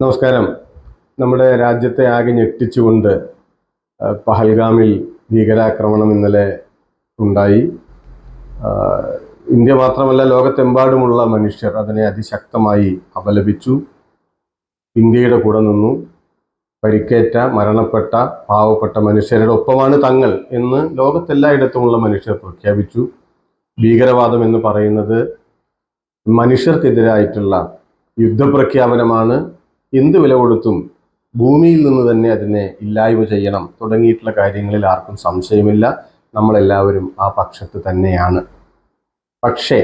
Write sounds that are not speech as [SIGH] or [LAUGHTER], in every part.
നമസ്കാരം. നമ്മുടെ രാജ്യത്തെ ആകെ ഞെട്ടിച്ചുകൊണ്ട് പഹൽഗാമിൽ ഭീകരാക്രമണം ഇന്നലെ ഉണ്ടായി. ഇന്ത്യ മാത്രമല്ല ലോകത്തെമ്പാടുമുള്ള മനുഷ്യർ അതിനെ അതിശക്തമായി അപലപിച്ചു. ഇന്ത്യയുടെ കൂടെ നിന്നു. പരിക്കേറ്റ മരണപ്പെട്ട പാവപ്പെട്ട മനുഷ്യരുടെ ഒപ്പമാണ് തങ്ങൾ എന്ന് ലോകത്തെല്ലായിടത്തുമുള്ള മനുഷ്യർ പ്രഖ്യാപിച്ചു. ഭീകരവാദം എന്ന് പറയുന്നത് മനുഷ്യർക്കെതിരായിട്ടുള്ള യുദ്ധപ്രഖ്യാപനമാണ്. എന്ത് വില കൊടുത്തും ഭൂമിയിൽ നിന്ന് തന്നെ അതിനെ ഇല്ലായ്മ ചെയ്യണം തുടങ്ങിയിട്ടുള്ള കാര്യങ്ങളിൽ ആർക്കും സംശയമില്ല. നമ്മളെല്ലാവരും ആ പക്ഷത്ത് തന്നെയാണ്. പക്ഷേ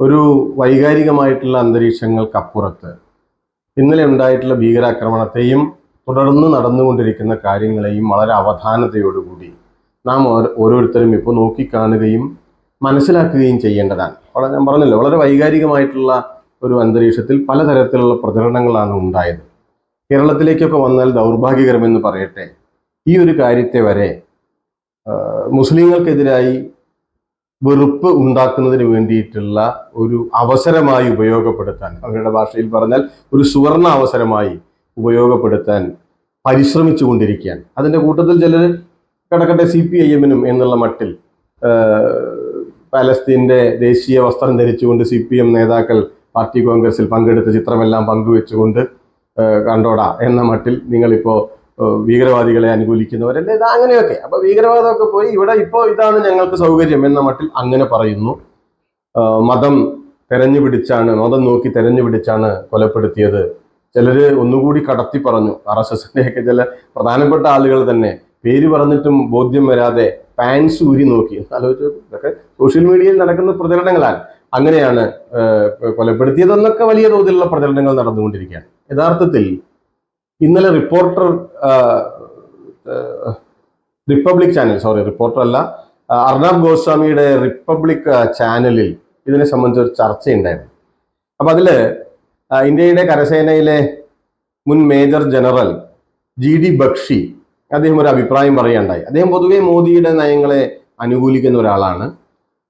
ഒരു വൈകാരികമായിട്ടുള്ള അന്തരീക്ഷങ്ങൾക്കപ്പുറത്ത് ഇന്നലെ ഉണ്ടായിട്ടുള്ള ഭീകരാക്രമണത്തെയും തുടർന്ന് നടന്നുകൊണ്ടിരിക്കുന്ന കാര്യങ്ങളെയും വളരെ അവധാനതയോടുകൂടി നാം ഓരോരുത്തരും ഇപ്പോൾ നോക്കിക്കാണുകയും മനസ്സിലാക്കുകയും ചെയ്യേണ്ടതാണ്. വളരെ ഞാൻ പറഞ്ഞല്ലോ വളരെ വൈകാരികമായിട്ടുള്ള ഒരു അന്തരീക്ഷത്തിൽ പലതരത്തിലുള്ള പ്രചരണങ്ങളാണ് ഉണ്ടായത്. കേരളത്തിലേക്കൊക്കെ വന്നാൽ ദൗർഭാഗ്യകരമെന്ന് പറയട്ടെ ഈ ഒരു കാര്യത്തെ വരെ മുസ്ലിങ്ങൾക്കെതിരായി വെറുപ്പ് ഉണ്ടാക്കുന്നതിന് വേണ്ടിയിട്ടുള്ള ഒരു അവസരമായി ഉപയോഗപ്പെടുത്താൻ അവരുടെ ഭാഷയിൽ പറഞ്ഞാൽ ഒരു സുവർണ അവസരമായി ഉപയോഗപ്പെടുത്താൻ പരിശ്രമിച്ചു കൊണ്ടിരിക്കുകയാണ് അതിന്റെ കൂട്ടത്തിൽ ചിലർ കിടക്കട്ടെ സി പി ഐ എമ്മിനും എന്നുള്ള മട്ടിൽ പാലസ്തീന്റെ ദേശീയ വസ്ത്രം ധരിച്ചുകൊണ്ട് സി പി എം നേതാക്കൾ പാർട്ടി കോൺഗ്രസിൽ പങ്കെടുത്ത ചിത്രമെല്ലാം പങ്കുവെച്ചുകൊണ്ട് കണ്ടോടാ എന്ന മട്ടിൽ നിങ്ങളിപ്പോൾ ഭീകരവാദികളെ അനുകൂലിക്കുന്നവരല്ലേ? ഇത് അങ്ങനെയൊക്കെ. അപ്പൊ ഭീകരവാദമൊക്കെ പോയി ഇവിടെ ഇപ്പോൾ ഇതാണ് ഞങ്ങൾക്ക് സൗകര്യം എന്ന മട്ടിൽ അങ്ങനെ പറയുന്നു. മതം തെരഞ്ഞു പിടിച്ചാണ് മതം നോക്കി തെരഞ്ഞു പിടിച്ചാണ് കൊലപ്പെടുത്തിയത്. ചിലര് ഒന്നുകൂടി കടത്തി പറഞ്ഞു. ആർ എസ് എസിന്റെയൊക്കെ ചില പ്രധാനപ്പെട്ട ആളുകൾ തന്നെ പേര് പറഞ്ഞിട്ടും ബോധ്യം വരാതെ പാൻസ് ഊരി നോക്കി. ആലോചിച്ചു ഇതൊക്കെ സോഷ്യൽ മീഡിയയിൽ നടക്കുന്ന പ്രചരണങ്ങളാണ്. അങ്ങനെയാണ് കൊലപ്പെടുത്തിയതെന്നൊക്കെ വലിയ തോതിലുള്ള പ്രചരണങ്ങൾ നടന്നുകൊണ്ടിരിക്കുകയാണ്. യഥാർത്ഥത്തിൽ ഇന്നലെ reporter republic channel sorry reporter അല്ല അർണാബ് ഗോസ്വാമിയുടെ റിപ്പബ്ലിക് ചാനലിൽ ഇതിനെ സംബന്ധിച്ച് ഒരു ചർച്ചയുണ്ടായിരുന്നു. അപ്പൊ അതിൽ ഇന്ത്യയുടെ കരസേനയിലെ മുൻ major general G D Bakshi അദ്ദേഹം ഒരു അഭിപ്രായം പറയുകയുണ്ടായി അദ്ദേഹം പൊതുവെ മോദിയുടെ നയങ്ങളെ അനുകൂലിക്കുന്ന ഒരാളാണ്.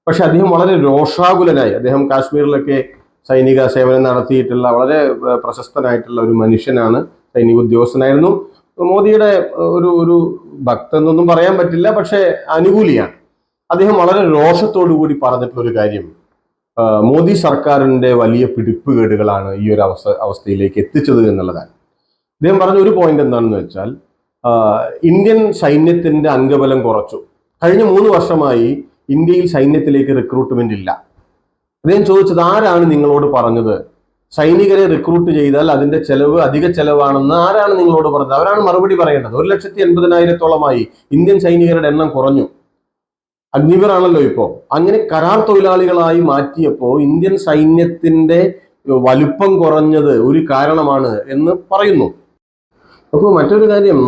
പക്ഷെ അദ്ദേഹം വളരെ രോഷാകുലനായി. അദ്ദേഹം കാശ്മീരിലൊക്കെ സൈനിക സേവനം നടത്തിയിട്ടുള്ള വളരെ പ്രശസ്തനായിട്ടുള്ള ഒരു മനുഷ്യനാണ് സൈനിക ഉദ്യോഗസ്ഥനായിരുന്നു. മോദിയുടെ ഒരു ഒരു എന്നൊന്നും പറയാൻ പറ്റില്ല പക്ഷേ അനുകൂലിയാണ്. അദ്ദേഹം വളരെ രോഷത്തോടു കൂടി പറഞ്ഞിട്ടുള്ള ഒരു കാര്യം മോദി സർക്കാരിന്റെ വലിയ പിടിപ്പുകേടുകളാണ് ഈ ഒരു അവസ്ഥ അവസ്ഥയിലേക്ക് എത്തിച്ചത് എന്നുള്ളതാണ്. അദ്ദേഹം പറഞ്ഞ ഒരു പോയിന്റ് എന്താണെന്ന് വെച്ചാൽ ഇന്ത്യൻ സൈന്യത്തിന്റെ അംഗബലം കുറച്ചു. കഴിഞ്ഞ മൂന്ന് വർഷമായി ഇന്ത്യയിൽ സൈന്യത്തിലേക്ക് റിക്രൂട്ട്മെന്റ് ഇല്ല. അദ്ദേഹം ചോദിച്ചത് ആരാണ് നിങ്ങളോട് പറഞ്ഞത്? സൈനികരെ റിക്രൂട്ട് ചെയ്താൽ അതിന്റെ ചെലവ് അധിക ചെലവാണെന്ന് ആരാണ് നിങ്ങളോട് പറഞ്ഞത്? അവരാണ് മറുപടി പറയേണ്ടത്. ഒരു ലക്ഷത്തി എൺപതിനായിരത്തോളമായി ഇന്ത്യൻ സൈനികരുടെ എണ്ണം കുറഞ്ഞു. അഗ്നിവർ ആണല്ലോ ഇപ്പോ. അങ്ങനെ കരാർ തൊഴിലാളികളായി മാറ്റിയപ്പോ ഇന്ത്യൻ സൈന്യത്തിന്റെ വലുപ്പം കുറഞ്ഞത് ഒരു കാരണമാണ് എന്ന് പറയുന്നു. അപ്പോൾ മറ്റൊരു കാര്യം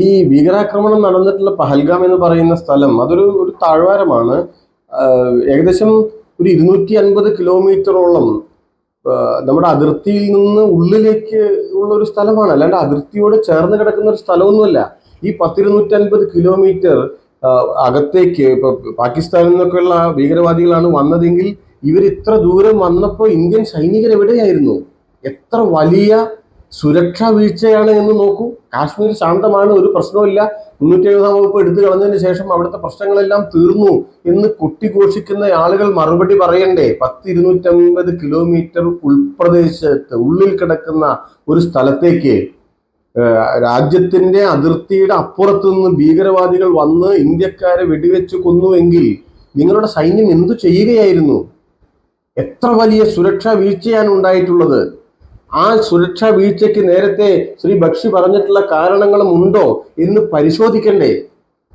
ഈ ഭീകരാക്രമണം നടന്നിട്ടുള്ള പഹൽഗാം എന്ന് പറയുന്ന സ്ഥലം അതൊരു ഒരു താഴ്വാരമാണ്. ഏകദേശം ഒരു ഇരുന്നൂറ്റി അൻപത് കിലോമീറ്ററോളം നമ്മുടെ അതിർത്തിയിൽ നിന്ന് ഉള്ളിലേക്ക് ഉള്ള ഒരു സ്ഥലമാണ്. അല്ലാണ്ട് അതിർത്തിയോട് ചേർന്ന് കിടക്കുന്ന ഒരു സ്ഥലമൊന്നുമല്ല. ഈ പത്തിരുന്നൂറ്റൻപത് കിലോമീറ്റർ അകത്തേക്ക് ഇപ്പൊ പാകിസ്ഥാനിൽ നിന്നൊക്കെയുള്ള ഭീകരവാദികളാണ് വന്നതെങ്കിൽ ഇവർ ഇത്ര ദൂരം വന്നപ്പോൾ ഇന്ത്യൻ സൈനികർ എവിടെയായിരുന്നു? എത്ര വലിയ സുരക്ഷാ വീഴ്ചയാണ് എന്ന് നോക്കൂ. കാശ്മീർ ശാന്തമാണ് ഒരു പ്രശ്നവുമില്ല. മുന്നൂറ്റി എഴുപതാം വകുപ്പ് എടുത്തു കളഞ്ഞതിന് ശേഷം അവിടുത്തെ പ്രശ്നങ്ങളെല്ലാം തീർന്നു എന്ന് കൊട്ടിഘോഷിക്കുന്ന ആളുകൾ മറുപടി പറയണ്ടേ? പത്ത് ഇരുന്നൂറ്റമ്പത് കിലോമീറ്റർ ഉൾപ്രദേശത്ത് ഉള്ളിൽ കിടക്കുന്ന ഒരു സ്ഥലത്തേക്ക് രാജ്യത്തിന്റെ അതിർത്തിയുടെ അപ്പുറത്ത് നിന്ന് ഭീകരവാദികൾ വന്ന് ഇന്ത്യക്കാരെ വെടിവെച്ച് കൊന്നുവെങ്കിൽ നിങ്ങളുടെ സൈന്യം എന്തു ചെയ്യുകയായിരുന്നു? എത്ര വലിയ സുരക്ഷാ വീഴ്ചയാണ് ഉണ്ടായിട്ടുള്ളത്? ആ സുരക്ഷാ വീഴ്ചയ്ക്ക് നേരത്തെ ശ്രീ ബക്ഷി പറഞ്ഞിട്ടുള്ള കാരണങ്ങളും ഉണ്ടോ എന്ന് പരിശോധിക്കണ്ടേ?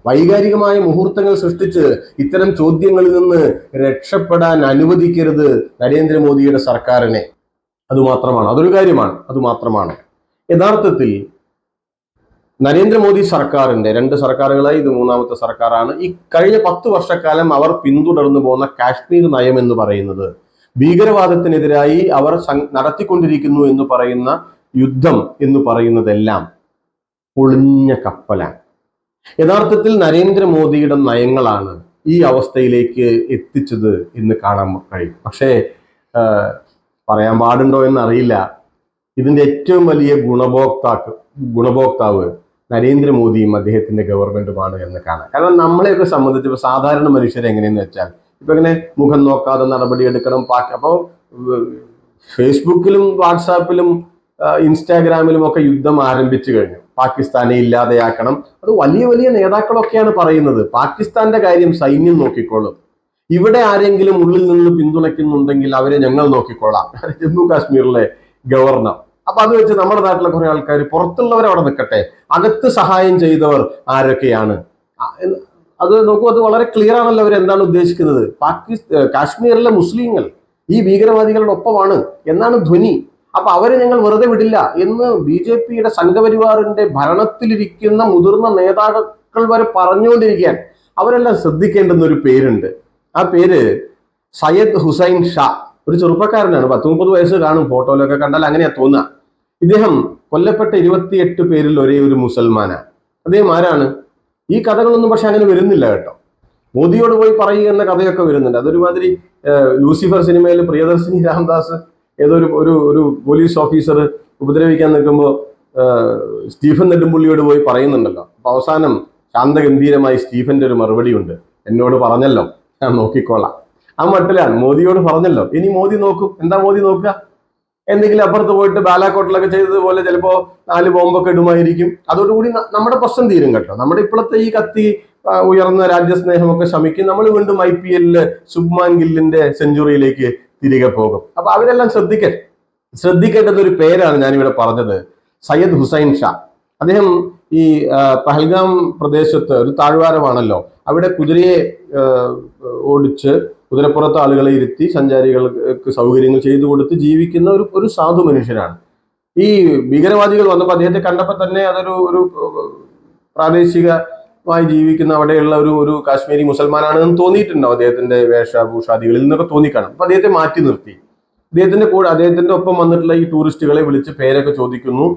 വൈകാരികമായ മുഹൂർത്തങ്ങൾ സൃഷ്ടിച്ച് ഇത്തരം ചോദ്യങ്ങളിൽ നിന്ന് രക്ഷപ്പെടാൻ അനുവദിക്കരുത് നരേന്ദ്രമോദിയുടെ സർക്കാരിനെ. അതുമാത്രമാണ് അതൊരു കാര്യമാണ് അതുമാത്രമാണ്. യഥാർത്ഥത്തിൽ നരേന്ദ്രമോദി സർക്കാരിന്റെ രണ്ട് സർക്കാരുകളായി ഇത് മൂന്നാമത്തെ സർക്കാരാണ്. ഈ കഴിഞ്ഞ പത്ത് വർഷക്കാലം അവർ പിന്തുടർന്നു പോകുന്ന കാശ്മീർ നയം എന്ന് പറയുന്നത് ഭീകരവാദത്തിനെതിരായി അവർ നടത്തിക്കൊണ്ടിരിക്കുന്നു എന്ന് പറയുന്ന യുദ്ധം എന്ന് പറയുന്നതെല്ലാം പൊളിഞ്ഞ കപ്പലാണ്. യഥാർത്ഥത്തിൽ നരേന്ദ്രമോദിയുടെ നയങ്ങളാണ് ഈ അവസ്ഥയിലേക്ക് എത്തിച്ചത് എന്ന് കാണാൻ കഴിയും. പക്ഷേ പറയാൻ പാടുണ്ടോ എന്ന് അറിയില്ല ഇതിന്റെ ഏറ്റവും വലിയ ഗുണഭോക്താക്ക് ഗുണഭോക്താവ് നരേന്ദ്രമോദിയും അദ്ദേഹത്തിന്റെ ഗവൺമെന്റുമാണ് എന്ന് കാണാം. കാരണം നമ്മളെയൊക്കെ സംബന്ധിച്ച് സാധാരണ മനുഷ്യരെങ്ങനെയെന്ന് വെച്ചാൽ ഇപ്പൊ ഇങ്ങനെ മുഖം നോക്കാതെ നടപടി എടുക്കണം അപ്പോൾ ഫേസ്ബുക്കിലും വാട്സാപ്പിലും ഇൻസ്റ്റാഗ്രാമിലും ഒക്കെ യുദ്ധം ആരംഭിച്ചു കഴിഞ്ഞു. പാകിസ്ഥാനെ ഇല്ലാതെയാക്കണം. അത് വലിയ വലിയ നേതാക്കളൊക്കെയാണ് പറയുന്നത്. പാകിസ്ഥാന്റെ കാര്യം സൈന്യം നോക്കിക്കോളും. ഇവിടെ ആരെങ്കിലും ഉള്ളിൽ നിന്ന് പിന്തുണയ്ക്കുന്നുണ്ടെങ്കിൽ അവരെ ഞങ്ങൾ നോക്കിക്കോളാം. [LAUGHS] ജമ്മു കാശ്മീരിലെ ഗവർണർ. അപ്പൊ അത് വെച്ച് നമ്മുടെ നാട്ടിലെ കുറെ ആൾക്കാർ പുറത്തുള്ളവർ അവിടെ നിൽക്കട്ടെ. അകത്ത് സഹായം ചെയ്തവർ ആരൊക്കെയാണ്? അത് നോക്കൂ അത് വളരെ ക്ലിയർ ആണല്ലോ അവർ എന്താണ് ഉദ്ദേശിക്കുന്നത്. പാകിസ്ഥാൻ കാശ്മീരിലെ മുസ്ലിങ്ങൾ ഈ ഭീകരവാദികളുടെ ഒപ്പമാണ് എന്നാണ് ധ്വനി. അപ്പൊ അവരെ ഞങ്ങൾ വെറുതെ വിടില്ല എന്ന് ബി ജെ പിയുടെ സംഘപരിവാറിന്റെ ഭരണത്തിലിരിക്കുന്ന മുതിർന്ന നേതാക്കൾ വരെ പറഞ്ഞുകൊണ്ടിരിക്കാൻ അവരെല്ലാം ശ്രദ്ധിക്കേണ്ടുന്ന ഒരു പേരുണ്ട്. ആ പേര് സയ്യദ് ഹുസൈൻ ഷാ. ഒരു ചെറുപ്പക്കാരനാണ് പത്ത് മുപ്പത് വയസ്സ് കാണും ഫോട്ടോയിലൊക്കെ കണ്ടാൽ അങ്ങനെയാ തോന്നുക. ഇദ്ദേഹം കൊല്ലപ്പെട്ട ഇരുപത്തിയെട്ട് പേരിൽ ഒരേ ഒരു മുസൽമാനാണ്. അദ്ദേഹം ആരാണ്? ഈ കഥകളൊന്നും പക്ഷെ അങ്ങനെ വരുന്നില്ല കേട്ടോ. മോദിയോട് പോയി പറയുക എന്ന കഥയൊക്കെ വരുന്നുണ്ട്. അതൊരുമാതിരി ലൂസിഫർ സിനിമയിൽ പ്രിയദർശിനി രാംദാസ് ഏതോ ഒരു ഒരു ഒരു പോലീസ് ഓഫീസർ ഉപദ്രവിക്കാൻ നിൽക്കുമ്പോൾ സ്റ്റീഫൻ നെടുമ്പുള്ളിയോട് പോയി പറയുന്നുണ്ടല്ലോ. അപ്പൊ അവസാനം ശാന്തഗംഭീരമായി സ്റ്റീഫന്റെ ഒരു മറുപടി ഉണ്ട്. എന്നോട് പറഞ്ഞല്ലോ. ഞാൻ നോക്കിക്കോളാം. ആ മട്ടിലാണ്. മോദിയോട് പറഞ്ഞല്ലോ. ഇനി മോദി നോക്കും. എന്താ മോദി നോക്കുക? എന്തെങ്കിലും അപ്പുറത്ത് പോയിട്ട് ബാലാക്കോട്ടിലൊക്കെ ചെയ്തതുപോലെ ചിലപ്പോ നാല് ബോംബൊക്കെ ഇടുമായിരിക്കും. അതോടുകൂടി നമ്മുടെ പ്രശ്നം തീരും കേട്ടോ. നമ്മുടെ ഇപ്പോഴത്തെ ഈ കത്തി ഉയർന്ന രാജ്യസ്നേഹമൊക്കെ ശമിക്കും. നമ്മൾ വീണ്ടും ഐ പി എല്ലിൽ ശുഭ്മാൻ ഗില്ലിന്റെ സെഞ്ചുറിയിലേക്ക് തിരികെ പോകും. അപ്പൊ അവരെല്ലാം ശ്രദ്ധിക്ക ശ്രദ്ധിക്കേണ്ടത് ഒരു പേരാണ് ഞാനിവിടെ പറഞ്ഞത്. സയ്യദ് ഹുസൈൻ ഷാ. അദ്ദേഹം ഈ പഹൽഗാം പ്രദേശത്ത് ഒരു താഴ്വാരമാണല്ലോ. അവിടെ കുതിരയെ ഓടിച്ച് കുതിരപ്പുറത്ത് ആളുകളെ ഇരുത്തി സഞ്ചാരികൾക്ക് സൗകര്യങ്ങൾ ചെയ്തു കൊടുത്ത് ജീവിക്കുന്ന ഒരു ഒരു സാധു മനുഷ്യനാണ് ഈ ഭീകരവാദികൾ വന്നപ്പോൾ അദ്ദേഹത്തെ കണ്ടപ്പോൾ തന്നെ അതൊരു ഒരു പ്രാദേശികമായി ജീവിക്കുന്ന അവിടെയുള്ള ഒരു ഒരു കാശ്മീരി മുസൽമാനാണെന്ന് തോന്നിയിട്ടുണ്ടാവും അദ്ദേഹത്തിന്റെ വേഷഭൂഷാദികളിൽ നിന്നൊക്കെ തോന്നിക്കാണും. അപ്പൊ അദ്ദേഹത്തെ മാറ്റി നിർത്തി. അദ്ദേഹത്തിന്റെ കൂടെ അദ്ദേഹത്തിന്റെ ഒപ്പം വന്നിട്ടുള്ള ഈ ടൂറിസ്റ്റുകളെ വിളിച്ച് പേരൊക്കെ ചോദിക്കുന്നു.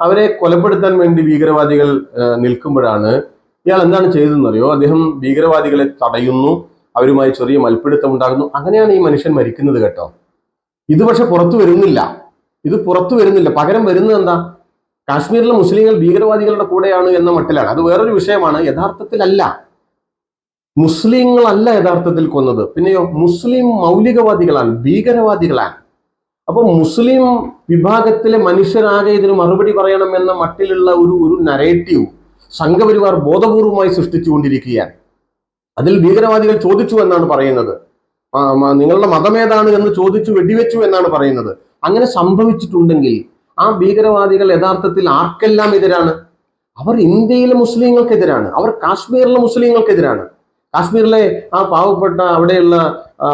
അവരെ കൊലപ്പെടുത്താൻ വേണ്ടി ഭീകരവാദികൾ നിൽക്കുമ്പോഴാണ് ഇയാൾ എന്താണ് ചെയ്തതെന്നറിയോ? അദ്ദേഹം ഭീകരവാദികളെ തടയുന്നു. അവരുമായി ചെറിയ മൽപ്പിടുത്തം ഉണ്ടാകുന്നു. അങ്ങനെയാണ് ഈ മനുഷ്യൻ മരിക്കുന്നത് കേട്ടോ. ഇത് പക്ഷെ പുറത്തു വരുന്നില്ല. ഇത് പുറത്തു വരുന്നില്ല. പകരം വരുന്നത് എന്താ? കാശ്മീരിലെ മുസ്ലിങ്ങൾ ഭീകരവാദികളുടെ കൂടെയാണ് എന്ന മട്ടിലാണ്. അത് വേറൊരു വിഷയമാണ്. യഥാർത്ഥത്തിലല്ല. മുസ്ലിങ്ങളല്ല യഥാർത്ഥത്തിൽ കൊന്നത്. പിന്നെയോ മുസ്ലിം മൗലികവാദികളാണ് ഭീകരവാദികളാണ്. അപ്പൊ മുസ്ലിം വിഭാഗത്തിലെ മനുഷ്യരാകെ ഇതിന് മറുപടി പറയണം എന്ന മട്ടിലുള്ള ഒരു ഒരു നരേറ്റീവ് സംഘപരിവാർ ബോധപൂർവമായി സൃഷ്ടിച്ചുകൊണ്ടിരിക്കുകയാണ്. അതിൽ ഭീകരവാദികൾ ചോദിച്ചു എന്നാണ് പറയുന്നത്. നിങ്ങളുടെ മതം മതമേതാണ് എന്ന് ചോദിച്ചു വെടിവെച്ചു എന്നാണ് പറയുന്നത്. അങ്ങനെ സംഭവിച്ചിട്ടുണ്ടെങ്കിൽ ആ ഭീകരവാദികൾ യഥാർത്ഥത്തിൽ ആർക്കെല്ലാം എതിരാണ്? അവർ ഇന്ത്യയിലെ മുസ്ലിങ്ങൾക്കെതിരാണ്. അവർ കാശ്മീരിലെ മുസ്ലിങ്ങൾക്കെതിരാണ്. കാശ്മീരിലെ ആ പാവപ്പെട്ട അവിടെയുള്ള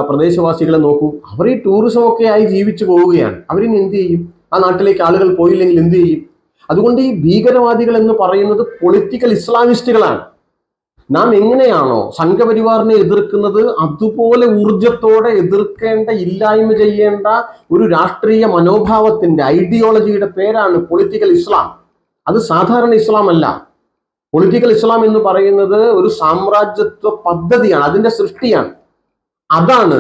പ്രദേശവാസികളെ നോക്കൂ. അവർ ഈ ടൂറിസം ഒക്കെ ആയി ജീവിച്ചു പോവുകയാണ്. അവരിനി എന്ത് ചെയ്യും? ആ നാട്ടിലേക്ക് ആളുകൾ പോയില്ലെങ്കിൽ എന്ത് ചെയ്യും? അതുകൊണ്ട് ഈ ഭീകരവാദികൾ എന്ന് പറയുന്നത് പൊളിറ്റിക്കൽ ഇസ്ലാമിസ്റ്റുകളാണ് നാം എങ്ങനെയാണോ സംഘപരിവാറിനെ എതിർക്കുന്നത് അതുപോലെ ഊർജത്തോടെ എതിർക്കേണ്ട ഇല്ലായ്മ ചെയ്യേണ്ട ഒരു രാഷ്ട്രീയ മനോഭാവത്തിന്റെ ഐഡിയോളജിയുടെ പേരാണ് പൊളിറ്റിക്കൽ ഇസ്ലാം അത് സാധാരണ ഇസ്ലാം അല്ല. പൊളിറ്റിക്കൽ ഇസ്ലാം എന്ന് പറയുന്നത് ഒരു സാമ്രാജ്യത്വ പദ്ധതിയാണ് അതിന്റെ സൃഷ്ടിയാണ്. അതാണ്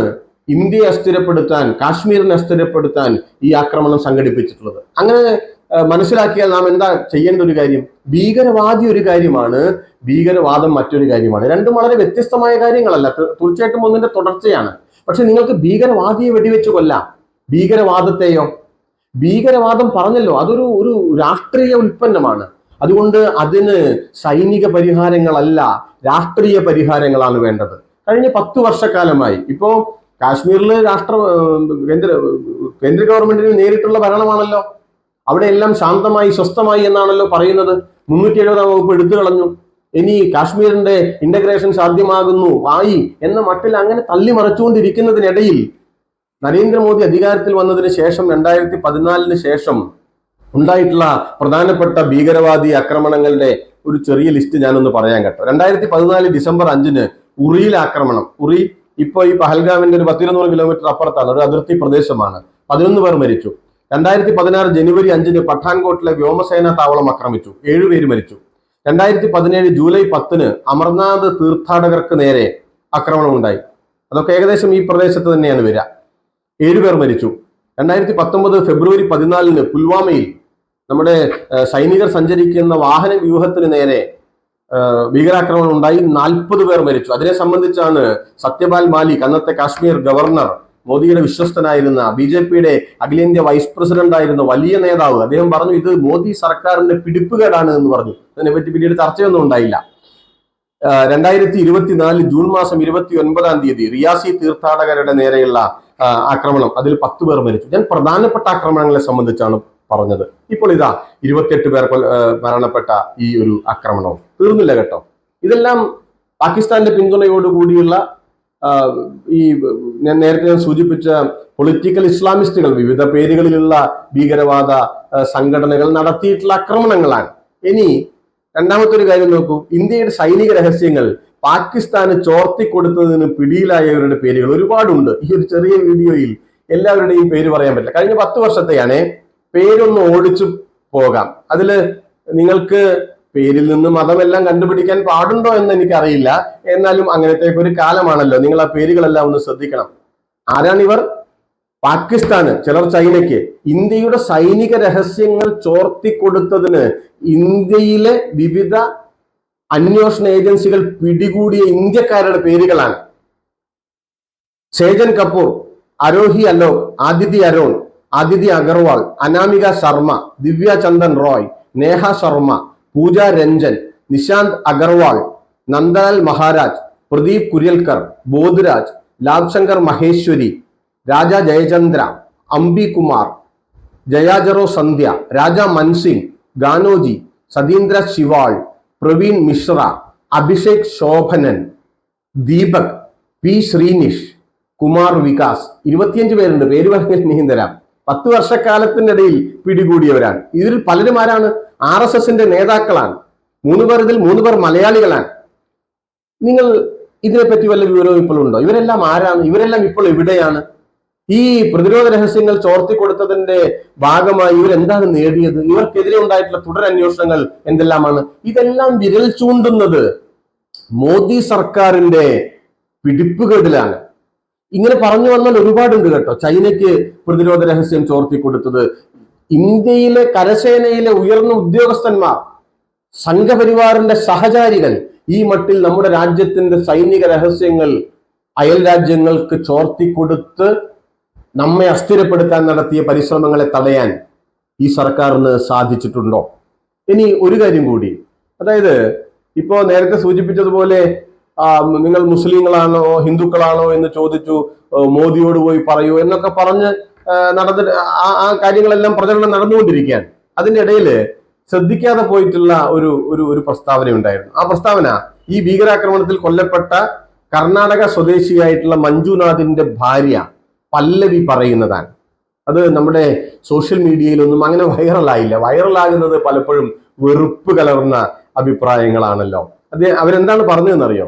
ഇന്ത്യയെ അസ്ഥിരപ്പെടുത്താൻ കാശ്മീരിനെ അസ്ഥിരപ്പെടുത്താൻ ഈ ആക്രമണം സംഘടിപ്പിച്ചിട്ടുള്ളത്. അങ്ങനെ മനസ്സിലാക്കിയാൽ നാം എന്താ ചെയ്യേണ്ട ഒരു കാര്യം? ഭീകരവാദി ഒരു കാര്യമാണ് ഭീകരവാദം മറ്റൊരു കാര്യമാണ്. രണ്ടും വളരെ വ്യത്യസ്തമായ കാര്യങ്ങളല്ല. തീർച്ചയായിട്ടും ഒന്നിന്റെ തുടർച്ചയാണ്. പക്ഷെ നിങ്ങൾക്ക് ഭീകരവാദിയെ വെടിവെച്ച് കൊല്ലാം. ഭീകരവാദത്തെയോ? ഭീകരവാദം പറഞ്ഞല്ലോ അതൊരു ഒരു രാഷ്ട്രീയ ഉൽപ്പന്നമാണ്. അതുകൊണ്ട് അതിന് സൈനിക പരിഹാരങ്ങളല്ല രാഷ്ട്രീയ പരിഹാരങ്ങളാണ് വേണ്ടത്. കഴിഞ്ഞ പത്തു വർഷക്കാലമായി. ഇപ്പോ കാശ്മീരിൽ രാഷ്ട്ര കേന്ദ്ര കേന്ദ്ര ഗവൺമെന്റിന് നേരിട്ടുള്ള ഭരണമാണല്ലോ. അവിടെ എല്ലാം ശാന്തമായി സ്വസ്ഥമായി എന്നാണല്ലോ പറയുന്നത്. മുന്നൂറ്റി എഴുപതാം വകുപ്പ് എടുത്തു കളഞ്ഞു. ഇനി കാശ്മീരിന്റെ ഇന്റഗ്രേഷൻ സാധ്യമാകുന്നു. ആയി എന്ന മട്ടിൽ അങ്ങനെ തള്ളി മറച്ചുകൊണ്ടിരിക്കുന്നതിനിടയിൽ നരേന്ദ്രമോദി അധികാരത്തിൽ വന്നതിന് ശേഷം രണ്ടായിരത്തി പതിനാലിന് ശേഷം ഉണ്ടായിട്ടുള്ള പ്രധാനപ്പെട്ട ഭീകരവാദി ആക്രമണങ്ങളുടെ ഒരു ചെറിയ ലിസ്റ്റ് ഞാനൊന്ന് പറയാൻ കേട്ടോ. രണ്ടായിരത്തി പതിനാല് ഡിസംബർ അഞ്ചിന് ഉറിയിൽ ആക്രമണം. ഉറി ഇപ്പൊ ഈ പഹൽഗാമിന്റെ ഒരു പത്തിരുന്നൂറ് കിലോമീറ്റർ അപ്പുറത്താണ്. ഒരു അതിർത്തി പ്രദേശമാണ്. പതിനൊന്ന് പേർ മരിച്ചു. രണ്ടായിരത്തി പതിനാറ് ജനുവരി അഞ്ചിന് പഠാൻകോട്ടിലെ വ്യോമസേന താവളം ആക്രമിച്ചു. ഏഴുപേര് മരിച്ചു. രണ്ടായിരത്തി പതിനേഴ് ജൂലൈ പത്തിന് അമർനാഥ് തീർത്ഥാടകർക്ക് നേരെ ആക്രമണം ഉണ്ടായി അതൊക്കെ ഏകദേശം ഈ പ്രദേശത്ത് തന്നെയാണ് വരിക. ഏഴുപേർ മരിച്ചു. രണ്ടായിരത്തി പത്തൊമ്പത് ഫെബ്രുവരി പതിനാലിന് പുൽവാമയിൽ നമ്മുടെ സൈനികർ സഞ്ചരിക്കുന്ന വാഹന വ്യൂഹത്തിന് നേരെ ഭീകരാക്രമണം ഉണ്ടായി. നാൽപ്പത് പേർ മരിച്ചു. അതിനെ സംബന്ധിച്ചാണ് സത്യപാൽ മാലിക് അന്നത്തെ കാശ്മീർ ഗവർണർ മോദിയുടെ വിശ്വസ്തനായിരുന്ന ബി ജെ പിയുടെ അഖിലേന്ത്യാ വൈസ് പ്രസിഡന്റ് ആയിരുന്ന വലിയ നേതാവ്. അദ്ദേഹം പറഞ്ഞു ഇത് മോദി സർക്കാരിന്റെ പിടിപ്പുകേടാണ് എന്ന് പറഞ്ഞു. അതിനെപ്പറ്റി പിന്നീട് ചർച്ചയൊന്നും ഉണ്ടായില്ല. രണ്ടായിരത്തി ഇരുപത്തിനാല് ജൂൺ മാസം ഇരുപത്തി ഒൻപതാം തീയതി റിയാസി തീർത്ഥാടകരുടെ നേരെയുള്ള ആക്രമണം. അതിൽ പത്ത് പേർ മരിച്ചു. ഞാൻ പ്രധാനപ്പെട്ട ആക്രമണങ്ങളെ സംബന്ധിച്ചാണ് പറഞ്ഞത്. ഇപ്പോൾ ഇതാ ഇരുപത്തിയെട്ട് പേർ മരണപ്പെട്ട ഈ ഒരു ആക്രമണവും. തീർന്നില്ല കേട്ടോ. ഇതെല്ലാം പാകിസ്ഥാന്റെ പിന്തുണയോടുകൂടിയുള്ള ഈ ഞാൻ നേരത്തെ ഞാൻ സൂചിപ്പിച്ച പൊളിറ്റിക്കൽ ഇസ്ലാമിസ്റ്റുകൾ വിവിധ പേരുകളിലുള്ള ഭീകരവാദ സംഘടനകൾ നടത്തിയിട്ടുള്ള ആക്രമണങ്ങളാണ്. ഇനി രണ്ടാമത്തെ ഒരു കാര്യം നോക്കൂ. ഇന്ത്യയുടെ സൈനിക രഹസ്യങ്ങൾ പാകിസ്ഥാന് ചോർത്തി കൊടുത്തതിന് പിടിയിലായവരുടെ പേരുകൾ ഒരുപാടുണ്ട്. ഈ ഒരു ചെറിയ വീഡിയോയിൽ എല്ലാവരുടെയും പേര് പറയാൻ പറ്റില്ല. കഴിഞ്ഞ പത്ത് വർഷത്തെയാണ് പേരൊന്ന് ഓടിച്ചു പോകാം. അതിൽ നിങ്ങൾക്ക് പേരിൽ നിന്ന് മതമെല്ലാം കണ്ടുപിടിക്കാൻ പാടുണ്ടോ എന്ന് എനിക്കറിയില്ല. എന്നാലും അങ്ങനത്തെ ഒരു കാലമാണല്ലോ. നിങ്ങൾ ആ പേരുകളെല്ലാം ഒന്ന് ശ്രദ്ധിക്കണം. ആരാണിവർ? പാകിസ്ഥാന് ചിലർ ചൈനയ്ക്ക്. ഇന്ത്യയുടെ സൈനിക രഹസ്യങ്ങൾ ചോർത്തി ചോർത്തിക്കൊടുത്തതിന് ഇന്ത്യയിലെ വിവിധ അന്വേഷണ ഏജൻസികൾ പിടികൂടിയ ഇന്ത്യക്കാരുടെ പേരുകളാണ്. സേജൻ കപൂർ അരോഹി അലോക് ആദിതി അരോൺ ആദിതി അഗർവാൾ അനാമിക ശർമ്മ ദിവ്യ ചന്ദൻ റോയ് നേഹ ശർമ്മ പൂജ രഞ്ജൻ നിശാന്ത് അഗർവാൾ നന്ദലാൽ മഹാരാജ് പ്രദീപ് കുര്യൽക്കർ ബോധരാജ് ലാബ്ശങ്കർ മഹേശ്വരി രാജ ജയചന്ദ്ര അംബി കുമാർ ജയാജറോ സന്ധ്യ രാജ മൻസിംഗ് ഗാനോജി സതീന്ദ്ര ശിവാൾ പ്രവീൺ മിശ്ര അഭിഷേക് ശോഭനൻ ദീപക് പി ശ്രീനിഷ് കുമാർ വികാസ്. ഇരുപത്തിയഞ്ച് പേരുണ്ട്. പേര് പറഞ്ഞാൽ ഇനിയും തരാം. പത്ത് വർഷക്കാലത്തിനിടയിൽ പിടികൂടിയവരാണ്. ഇതിൽ പലരും ആരാണ് ആർ എസ് എസിന്റെ നേതാക്കളാണ്. മൂന്ന് പേർ ഇതിൽ മൂന്ന് പേർ മലയാളികളാണ്. നിങ്ങൾ ഇതിനെപ്പറ്റി വല്ല വിവരവും ഇപ്പോൾ ഉണ്ടോ? ഇവരെല്ലാം ആരാണ്? ഇവരെല്ലാം ഇപ്പോൾ എവിടെയാണ്? ഈ പ്രതിരോധ രഹസ്യങ്ങൾ ചോർത്തി കൊടുത്തതിന്റെ ഭാഗമായി ഇവരെന്താണ് നേടിയത്? ഇവർക്കെതിരെ ഉണ്ടായിട്ടുള്ള തുടരന്വേഷണങ്ങൾ എന്തെല്ലാമാണ്? ഇതെല്ലാം വിരൽ ചൂണ്ടുന്നത് മോദി സർക്കാരിന്റെ പിടിപ്പുകേടിലാണ്. ഇങ്ങനെ പറഞ്ഞു വന്നാൽ ഒരുപാടുണ്ട് കേട്ടോ. ചൈനയ്ക്ക് പ്രതിരോധ രഹസ്യം ചോർത്തി കൊടുത്തത്. ഇന്ത്യയിലെ കരസേനയിലെ ഉയർന്ന ഉദ്യോഗസ്ഥന്മാർ സംഘപരിവാറിന്റെ സഹചാരികൾ ഈ മട്ടിൽ നമ്മുടെ രാജ്യത്തിന്റെ സൈനിക രഹസ്യങ്ങൾ അയൽ രാജ്യങ്ങൾക്ക് ചോർത്തിക്കൊടുത്ത് നമ്മെ അസ്ഥിരപ്പെടുത്താൻ നടത്തിയ പരിശ്രമങ്ങളെ തടയാൻ ഈ സർക്കാരിന് സാധിച്ചിട്ടുണ്ടോ? ഇനി ഒരു കാര്യം കൂടി. അതായത് ഇപ്പോ നേരത്തെ സൂചിപ്പിച്ചതുപോലെ നിങ്ങൾ മുസ്ലിങ്ങളാണോ ഹിന്ദുക്കളാണോ എന്ന് ചോദിച്ചു മോദിയോട് പോയി പറയൂ എന്നൊക്കെ പറഞ്ഞ് ആ, നടന്നിട്ട് ആ കാര്യങ്ങളെല്ലാം പ്രചരണം നടന്നുകൊണ്ടിരിക്കുകയാണ്. അതിന്റെ ഇടയിൽ ശ്രദ്ധിക്കാതെ പോയിട്ടുള്ള ഒരു ഒരു ഒരു പ്രസ്താവന ഉണ്ടായിരുന്നു. ആ പ്രസ്താവന ഈ ഭീകരാക്രമണത്തിൽ കൊല്ലപ്പെട്ട കർണാടക സ്വദേശിയായിട്ടുള്ള മഞ്ജുനാഥിന്റെ ഭാര്യ പല്ലവി പറയുന്നതാണ്. അത് നമ്മുടെ സോഷ്യൽ മീഡിയയിലൊന്നും അങ്ങനെ വൈറലായില്ല. വൈറലാകുന്നത് പലപ്പോഴും വെറുപ്പ് കലർന്ന അഭിപ്രായങ്ങളാണല്ലോ. അത് അവരെന്താണ് പറഞ്ഞതെന്നറിയോ?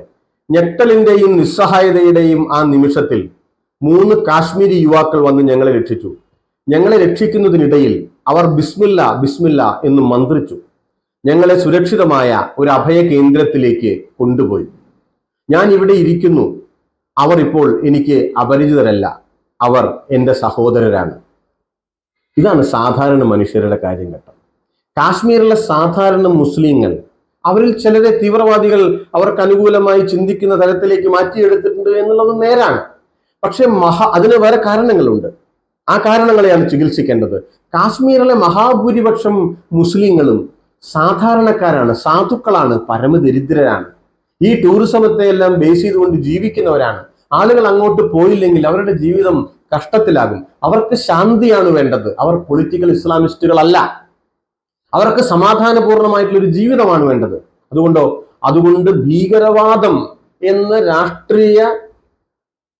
ഞെട്ടലിന്റെയും നിസ്സഹായതയുടെയും ആ നിമിഷത്തിൽ മൂന്ന് കാശ്മീരി യുവാക്കൾ വന്ന് ഞങ്ങളെ രക്ഷിച്ചു. ഞങ്ങളെ രക്ഷിക്കുന്നതിനിടയിൽ അവർ ബിസ്മില്ല ബിസ്മില്ല എന്ന് മന്ത്രിച്ചു. ഞങ്ങളെ സുരക്ഷിതമായ ഒരു അഭയ കേന്ദ്രത്തിലേക്ക് കൊണ്ടുപോയി. ഞാൻ ഇവിടെ ഇരിക്കുന്നു. അവർ ഇപ്പോൾ എനിക്ക് അപരിചിതരല്ല. അവർ എന്റെ സഹോദരരാണ്. ഇതാണ് സാധാരണ മനുഷ്യരുടെ കാര്യം കേട്ടോ കാശ്മീരിലെ സാധാരണ മുസ്ലിങ്ങൾ അവരിൽ ചിലരെ തീവ്രവാദികൾ അവർക്ക് അനുകൂലമായി ചിന്തിക്കുന്ന തരത്തിലേക്ക് മാറ്റിയെടുത്തിട്ടുണ്ട് എന്നുള്ളത് നേരാണ്. പക്ഷെ മഹാ അതിന് വേറെ കാരണങ്ങളുണ്ട്. ആ കാരണങ്ങളെയാണ് ചികിത്സിക്കേണ്ടത്. കാശ്മീരിലെ മഹാഭൂരിപക്ഷം മുസ്ലിങ്ങളും സാധാരണക്കാരാണ് സാധുക്കളാണ് പരമദരിദ്രരാണ്. ഈ ടൂറിസമത്തെ എല്ലാം ബേസ് ചെയ്തുകൊണ്ട് ജീവിക്കുന്നവരാണ്. ആളുകൾ അങ്ങോട്ട് പോയില്ലെങ്കിൽ അവരുടെ ജീവിതം കഷ്ടത്തിലാകും. അവർക്ക് ശാന്തിയാണ് വേണ്ടത്. അവർ പൊളിറ്റിക്കൽ ഇസ്ലാമിസ്റ്റുകളല്ല. അവർക്ക് സമാധാനപൂർണമായിട്ടുള്ള ഒരു ജീവിതമാണ് വേണ്ടത്. അതുകൊണ്ടോ? അതുകൊണ്ട് ഭീകരവാദം എന്ന രാഷ്ട്രീയ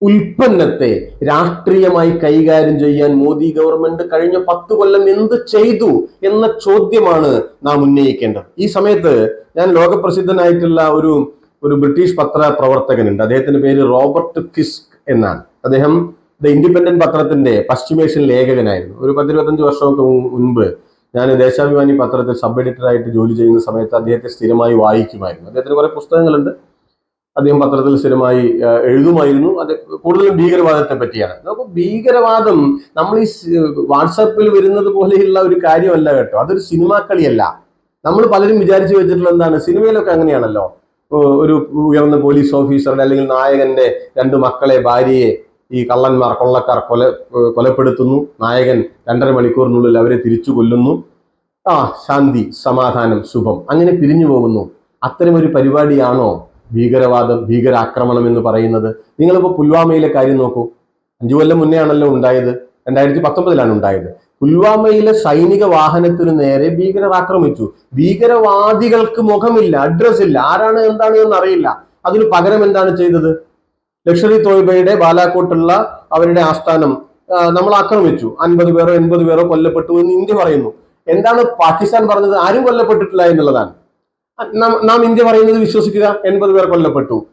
ഉൽപ്പന്നത്തെ രാഷ്ട്രീയമായി കൈകാര്യം ചെയ്യാൻ മോദി ഗവൺമെന്റ് കഴിഞ്ഞ പത്ത് കൊല്ലം എന്ത് ചെയ്തു എന്ന ചോദ്യമാണ് നാം ഉന്നയിക്കേണ്ടത്. ഈ സമയത്ത് ഞാൻ ലോകപ്രസിദ്ധനായിട്ടുള്ള ഒരു ഒരു ബ്രിട്ടീഷ് പത്ര പ്രവർത്തകനുണ്ട് അദ്ദേഹത്തിന്റെ പേര് റോബർട്ട് ഫിസ്ക് എന്നാണ്. അദ്ദേഹം ദ ഇൻഡിപെൻഡന്റ് പത്രത്തിന്റെ പശ്ചിമേഷ്യൻ ലേഖകനായിരുന്നു. ഒരു പത്തിരുപത്തഞ്ച് വർഷമൊക്കെ മുൻപ് ഞാൻ ദേശാഭിമാനി പത്രത്തിൽ സബ് എഡിറ്ററായിട്ട് ജോലി ചെയ്യുന്ന സമയത്ത് അദ്ദേഹത്തെ സ്ഥിരമായി വായിക്കുമായിരുന്നു. അദ്ദേഹത്തിന് കുറെ പുസ്തകങ്ങളുണ്ട്. അദ്ദേഹം പത്രത്തിൽ സ്ഥിരമായി എഴുതുമായിരുന്നു. അത് കൂടുതലും ഭീകരവാദത്തെ പറ്റിയാണ്. അപ്പോൾ ഭീകരവാദം നമ്മൾ ഈ വാട്സാപ്പിൽ വരുന്നത് പോലെയുള്ള ഒരു കാര്യമല്ല കേട്ടോ. അതൊരു സിനിമാ കളിയല്ല. നമ്മൾ പലരും വിചാരിച്ചു വെച്ചിട്ടുള്ള എന്താണ് സിനിമയിലൊക്കെ അങ്ങനെയാണല്ലോ. ഒരു ഉയർന്ന പോലീസ് ഓഫീസറുടെ അല്ലെങ്കിൽ നായകന്റെ രണ്ട് മക്കളെ ഭാര്യയെ ഈ കള്ളന്മാർ കൊള്ളക്കാർ കൊല കൊലപ്പെടുത്തുന്നു. നായകൻ രണ്ടര മണിക്കൂറിനുള്ളിൽ അവരെ തിരിച്ചു കൊല്ലുന്നു. ആ ശാന്തി സമാധാനം ശുഭം അങ്ങനെ പിരിഞ്ഞു പോകുന്നു. അത്തരമൊരു പരിപാടിയാണോ? ഭീകരവാദം ഭീകരാക്രമണം എന്ന് പറയുന്നത്. നിങ്ങളിപ്പോൾ പുൽവാമയിലെ കാര്യം നോക്കൂ. അഞ്ചു കൊല്ലം മുന്നേ ആണല്ലോ ഉണ്ടായത്. രണ്ടായിരത്തി പത്തൊമ്പതിലാണ് ഉണ്ടായത്. പുൽവാമയിലെ സൈനിക വാഹനത്തിനു നേരെ ഭീകരർ ആക്രമിച്ചു ഭീകരവാദികൾക്ക് മുഖമില്ല അഡ്രസ് ഇല്ല. ആരാണ് എന്താണ് എന്ന് അറിയില്ല. അതിന് പകരം എന്താണ് ചെയ്തത്? ലക്ഷറി തോയ്ബയുടെ ബാലാക്കോട്ടുള്ള അവരുടെ ആസ്ഥാനം നമ്മൾ ആക്രമിച്ചു. അൻപത് പേരോ എൺപത് പേരോ കൊല്ലപ്പെട്ടു എന്ന് ഇന്ത്യ പറയുന്നു. എന്താണ് പാകിസ്ഥാൻ പറഞ്ഞത്? ആരും കൊല്ലപ്പെട്ടിട്ടില്ല എന്നുള്ളതാണ്. നാം- ഇന്ത്യ പറയുന്നത് വിശ്വസിക്കുക എൺപത് പേർ കൊല്ലപ്പെട്ടു.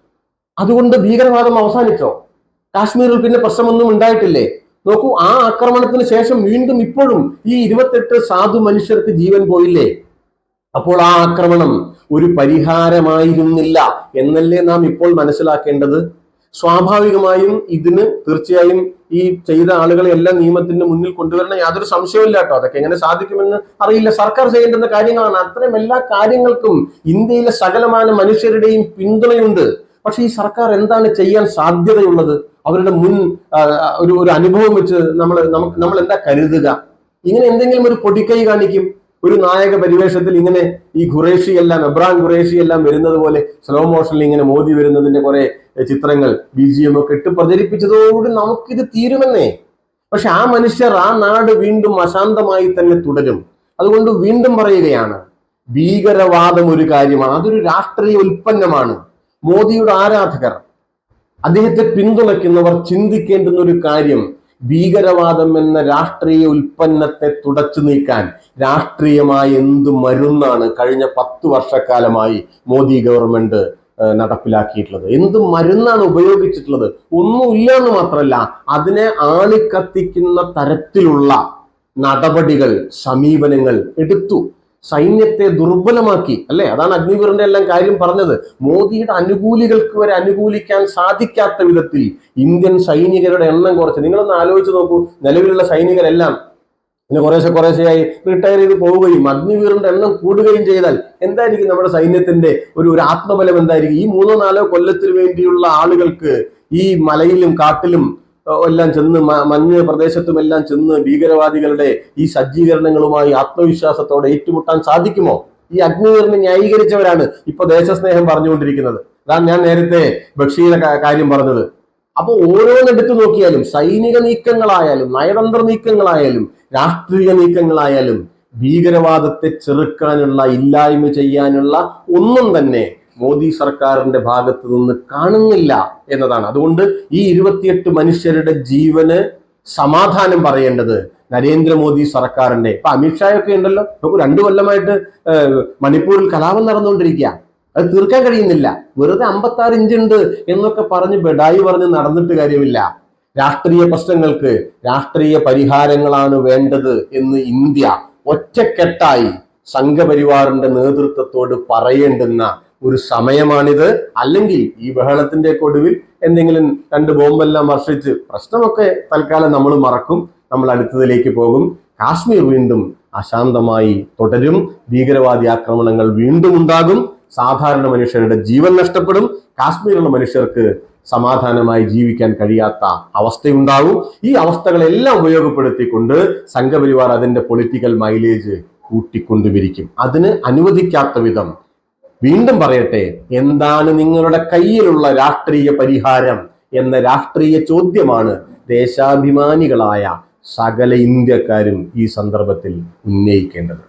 അതുകൊണ്ട് ഭീകരവാദം അവസാനിച്ചോ? കാശ്മീരിൽ പിന്നെ പ്രശ്നമൊന്നും ഉണ്ടായിട്ടില്ലേ? നോക്കൂ ആ ആക്രമണത്തിന് ശേഷം വീണ്ടും ഇപ്പോഴും ഈ ഇരുപത്തെട്ട് സാധു മനുഷ്യർക്ക് ജീവൻ പോയില്ലേ? അപ്പോൾ ആ ആക്രമണം ഒരു പരിഹാരമായിരുന്നില്ല എന്നല്ലേ നാം ഇപ്പോൾ മനസ്സിലാക്കേണ്ടത്? സ്വാഭാവികമായും ഇതിന് തീർച്ചയായും ഈ ചെയ്ത ആളുകളെ എല്ലാം നിയമത്തിന്റെ മുന്നിൽ കൊണ്ടുവരണം യാതൊരു സംശയമില്ല കേട്ടോ. അതൊക്കെ എങ്ങനെ സാധിക്കുമെന്ന് അറിയില്ല. സർക്കാർ ചെയ്യേണ്ടുന്ന കാര്യങ്ങളാണ്. അത്തരം എല്ലാ കാര്യങ്ങൾക്കും ഇന്ത്യയിലെ സകലമാന മനുഷ്യരുടെയും പിന്തുണയുണ്ട്. പക്ഷെ ഈ സർക്കാർ എന്താണ് ചെയ്യാൻ സാധ്യതയുള്ളത്? അവരുടെ മുൻ ഒരു ഒരു അനുഭവം വെച്ച് നമ്മൾ നമുക്ക് നമ്മൾ എന്താ കരുതുക? ഇങ്ങനെ എന്തെങ്കിലും ഒരു പൊടിക്കൈ കാണിക്കും. ഒരു നായക പരിവേഷത്തിൽ ഇങ്ങനെ ഈ ഖുറേഷി എല്ലാം എബ്രാൻ ഖുറേഷി എല്ലാം വരുന്നത് പോലെ സ്ലോ മോഷനിൽ ഇങ്ങനെ മോദി വരുന്നതിന്റെ കുറെ ചിത്രങ്ങൾ ബി ജി എം ഒക്കെ ഇട്ട് പ്രചരിപ്പിച്ചതോടുകൂടി നമുക്കിത് തീരുമെന്നേ. പക്ഷെ ആ മനുഷ്യർ ആ നാട് വീണ്ടും അശാന്തമായി തന്നെ തുടരും. അതുകൊണ്ട് വീണ്ടും പറയുകയാണ് ഭീകരവാദം ഒരു കാര്യമാണ് അതൊരു രാഷ്ട്രീയ ഉൽപ്പന്നമാണ്. മോദിയുടെ ആരാധകർ അദ്ദേഹത്തെ പിന്തുണയ്ക്കുന്നവർ ചിന്തിക്കേണ്ടുന്ന ഒരു കാര്യം ഭീകരവാദം എന്ന രാഷ്ട്രീയ ഉൽപ്പന്നത്തെ തുടച്ചു നീക്കാൻ രാഷ്ട്രീയമായ എന്ത് മരുന്നാണ് കഴിഞ്ഞ പത്ത് വർഷക്കാലമായി മോദി ഗവൺമെന്റ് നടപ്പിലാക്കിയിട്ടുള്ളത്? എന്ത് മരുന്നാണ് ഉപയോഗിച്ചിട്ടുള്ളത്? ഒന്നുമില്ല എന്ന് മാത്രമല്ല അതിനെ ആളിക്കത്തിക്കുന്ന തരത്തിലുള്ള നടപടികൾ സമീപനങ്ങൾ എടുത്തു. സൈന്യത്തെ ദുർബലമാക്കി അല്ലെ? അതാണ് അഗ്നിവീറിന്റെ എല്ലാം കാര്യം പറഞ്ഞത്. മോദിയുടെ അനുകൂലികൾക്ക് വരെ അനുകൂലിക്കാൻ സാധിക്കാത്ത വിധത്തിൽ ഇന്ത്യൻ സൈനികരുടെ എണ്ണം കുറച്ച്. നിങ്ങളൊന്ന് ആലോചിച്ച് നോക്കൂ നിലവിലുള്ള സൈനികരെല്ലാം പിന്നെ കുറേശ്ശെ കുറേശ്ശെയായി റിട്ടയർ ചെയ്ത് പോവുകയും അഗ്നിവീറിന്റെ എണ്ണം കൂടുകയും ചെയ്താൽ എന്തായിരിക്കും നമ്മുടെ സൈന്യത്തിന്റെ ഒരു ഒരു ആത്മബലം എന്തായിരിക്കും? ഈ മൂന്നോ നാലോ കൊല്ലത്തിന് വേണ്ടിയുള്ള ആളുകൾക്ക് ഈ മലയിലും കാട്ടിലും എല്ലാം ചെന്ന് മഞ്ഞ് പ്രദേശത്തുമെല്ലാം ചെന്ന് ഭീകരവാദികളുടെ ഈ സജ്ജീകരണങ്ങളുമായി ആത്മവിശ്വാസത്തോടെ ഏറ്റുമുട്ടാൻ സാധിക്കുമോ? ഈ അഗ്നിവീറിനെ ന്യായീകരിച്ചവരാണ് ഇപ്പൊ ദേശസ്നേഹം പറഞ്ഞുകൊണ്ടിരിക്കുന്നത്. അതാണ് ഞാൻ നേരത്തെ ബഷീറെ കാ- കാര്യം പറഞ്ഞത്. അപ്പൊ ഓരോന്നെടുത്തു നോക്കിയാലും സൈനിക നീക്കങ്ങളായാലും നയതന്ത്ര നീക്കങ്ങളായാലും രാഷ്ട്രീയ നീക്കങ്ങളായാലും ഭീകരവാദത്തെ ചെറുക്കാനുള്ള ഇല്ലായ്മ ചെയ്യാനുള്ള ഒന്നും തന്നെ മോദി സർക്കാരിന്റെ ഭാഗത്ത് നിന്ന് കാണുന്നില്ല എന്നതാണ്. അതുകൊണ്ട് ഈ ഇരുപത്തിയെട്ട് മനുഷ്യരുടെ ജീവന് സമാധാനം പറയേണ്ടത് നരേന്ദ്രമോദി സർക്കാരിന്റെ. ഇപ്പൊ അമിത്ഷായൊക്കെ ഉണ്ടല്ലോ. നമുക്ക് രണ്ടു കൊല്ലമായിട്ട് മണിപ്പൂരിൽ കലാപം നടന്നുകൊണ്ടിരിക്കുക അത് തീർക്കാൻ കഴിയുന്നില്ല. വെറുതെ അമ്പത്തി ആറ് ഇഞ്ച് ഉണ്ട് എന്നൊക്കെ പറഞ്ഞ് ബെഡായി പറഞ്ഞ് നടന്നിട്ട് കാര്യമില്ല. രാഷ്ട്രീയ പ്രശ്നങ്ങൾക്ക് രാഷ്ട്രീയ പരിഹാരങ്ങളാണ് വേണ്ടത് എന്ന് ഇന്ത്യ ഒറ്റക്കെട്ടായി സംഘപരിവാറിന്റെ നേതൃത്വത്തോട് പറയേണ്ടുന്ന ഒരു സമയമാണിത്. അല്ലെങ്കിൽ ഈ ബഹളത്തിന്റെ ഒടുവിൽ എന്തെങ്കിലും രണ്ട് ബോംബെല്ലാം വർഷിച്ച് പ്രശ്നമൊക്കെ തൽക്കാലം നമ്മൾ മറക്കും. നമ്മൾ അടുത്തതിലേക്ക് പോകും. കാശ്മീർ വീണ്ടും അശാന്തമായി തുടരും. ഭീകരവാദി ആക്രമണങ്ങൾ വീണ്ടും ഉണ്ടാകും. സാധാരണ മനുഷ്യരുടെ ജീവൻ നഷ്ടപ്പെടും. കാശ്മീരിലെ മനുഷ്യർക്ക് സമാധാനമായി ജീവിക്കാൻ കഴിയാത്ത അവസ്ഥയുണ്ടാവും ഈ അവസ്ഥകളെല്ലാം ഉപയോഗപ്പെടുത്തിക്കൊണ്ട് സംഘപരിവാർ അതിന്റെ പൊളിറ്റിക്കൽ മൈലേജ് കൂട്ടിക്കൊണ്ടുവരിക്കും. അതിന് അനുവദിക്കാത്ത വിധം വീണ്ടും പറയട്ടെ എന്താണ് നിങ്ങളുടെ കയ്യിലുള്ള രാഷ്ട്രീയ പരിഹാരം എന്ന രാഷ്ട്രീയ ചോദ്യമാണ് ദേശാഭിമാനികളായ സകല ഇന്ത്യക്കാരും ഈ സന്ദർഭത്തിൽ ഉന്നയിക്കേണ്ടത്.